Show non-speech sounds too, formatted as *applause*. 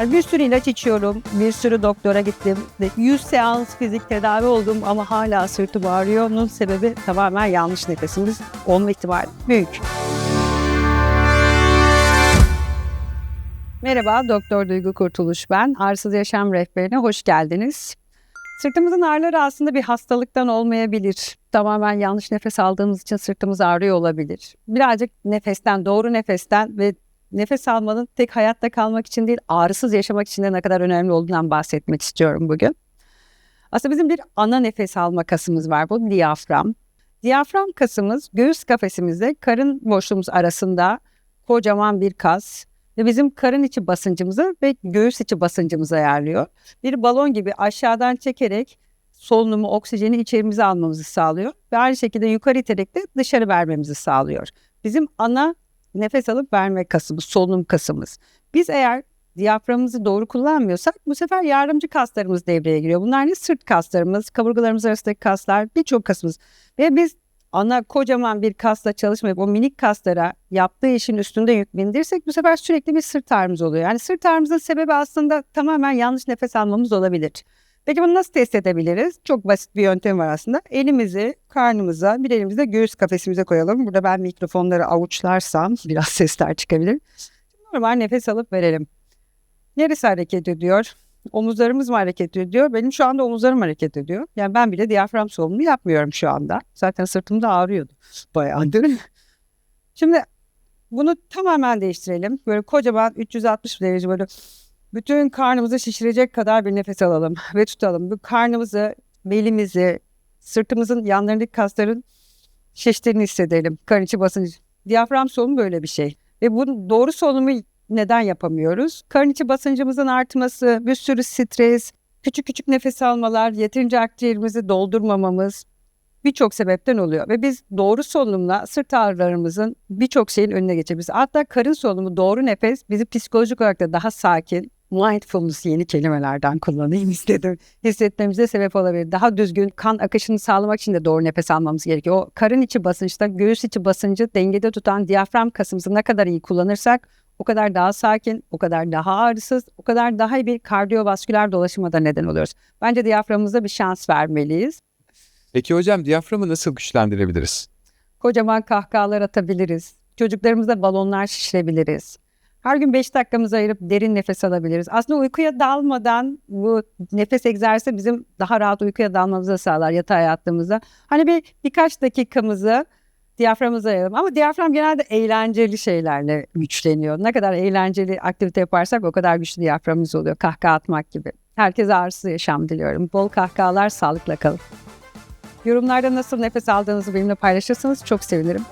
Bir sürü ilaç içiyorum, bir sürü doktora gittim. ve 100 seans fizik tedavi oldum ama hala sırtım ağrıyor. Bunun sebebi tamamen yanlış nefesimiz olma ihtimali büyük. Merhaba, Doktor Duygu Kurtuluş ben. Arsız Yaşam Rehberine hoş geldiniz. Sırtımızın ağrıları aslında bir hastalıktan olmayabilir. Tamamen yanlış nefes aldığımız için sırtımız ağrıyor olabilir. Birazcık nefesten, doğru nefesten ve nefes almanın tek hayatta kalmak için değil, ağrısız yaşamak için de ne kadar önemli olduğundan bahsetmek istiyorum bugün. Aslında bizim bir ana nefes alma kasımız var. Bu diyafram. Diyafram kasımız göğüs kafesimizde karın boşluğumuz arasında kocaman bir kas ve bizim karın içi basıncımızı ve göğüs içi basıncımızı ayarlıyor. Bir balon gibi aşağıdan çekerek solunumu, oksijeni içerimize almamızı sağlıyor ve aynı şekilde yukarı iterek de dışarı vermemizi sağlıyor. Bizim ana nefes alıp verme kasımız, solunum kasımız. Biz eğer diyaframımızı doğru kullanmıyorsak bu sefer yardımcı kaslarımız devreye giriyor. Bunlar ne? Sırt kaslarımız, kaburgalarımız arasındaki kaslar, birçok kasımız. Ve biz ana kocaman bir kasla çalışmayıp o minik kaslara yaptığı işin üstünde yük bindirsek bu sefer sürekli bir sırt ağrımız oluyor. Yani sırt ağrımızın sebebi aslında tamamen yanlış nefes almamız olabilir. Peki bunu nasıl test edebiliriz? Çok basit bir yöntem var aslında. Elimizi karnımıza, bir elimizde göğüs kafesimize koyalım. Burada ben mikrofonları avuçlarsam *laughs* biraz sesler çıkabilir. Normal nefes alıp verelim. Neresi hareket ediyor? Omuzlarımız mı hareket ediyor? Benim şu anda omuzlarım hareket ediyor. Yani ben bile diyafram solunumu yapmıyorum şu anda. Zaten sırtım da ağrıyordu bayağıdır. Şimdi bunu tamamen değiştirelim. Böyle kocaman 360 derece böyle bütün karnımızı şişirecek kadar bir nefes alalım ve tutalım. Bu karnımızı, belimizi, sırtımızın yanlarındaki kasların şiştiğini hissedelim. Karın içi basıncı. Diyafram solunumu böyle bir şey. Ve bu doğru solunumu neden yapamıyoruz? Karın içi basıncımızın artması, bir sürü stres, küçük küçük nefes almalar, yeterince akciğerimizi doldurmamamız birçok sebepten oluyor. Ve biz doğru solunumla sırt ağrılarımızın birçok şeyin önüne geçebiliriz. Hatta karın solunumu doğru nefes bizi psikolojik olarak da daha sakin, mindfulness yeni kelimelerden kullanayım *laughs* istedim. Hissetmemize sebep olabilir. Daha düzgün kan akışını sağlamak için de doğru nefes almamız gerekiyor. O karın içi basınçta göğüs içi basıncı dengede tutan diyafram kasımızı ne kadar iyi kullanırsak o kadar daha sakin, o kadar daha ağrısız, o kadar daha iyi bir kardiyovasküler dolaşıma da neden oluyoruz. Bence diyaframımıza bir şans vermeliyiz. Peki hocam diyaframı nasıl güçlendirebiliriz? Kocaman kahkahalar atabiliriz. Çocuklarımıza balonlar şişirebiliriz. Her gün 5 dakikamızı ayırıp derin nefes alabiliriz. Aslında uykuya dalmadan bu nefes egzersizi bizim daha rahat uykuya dalmamızı sağlar yatağa yattığımızda. Hani bir birkaç dakikamızı diyaframımıza ayıralım. Ama diyafram genelde eğlenceli şeylerle güçleniyor. Ne kadar eğlenceli aktivite yaparsak o kadar güçlü diyaframımız oluyor. Kahkaha atmak gibi. Herkese ağrısız yaşam diliyorum. Bol kahkahalar, sağlıkla kalın. Yorumlarda nasıl nefes aldığınızı benimle paylaşırsanız çok sevinirim.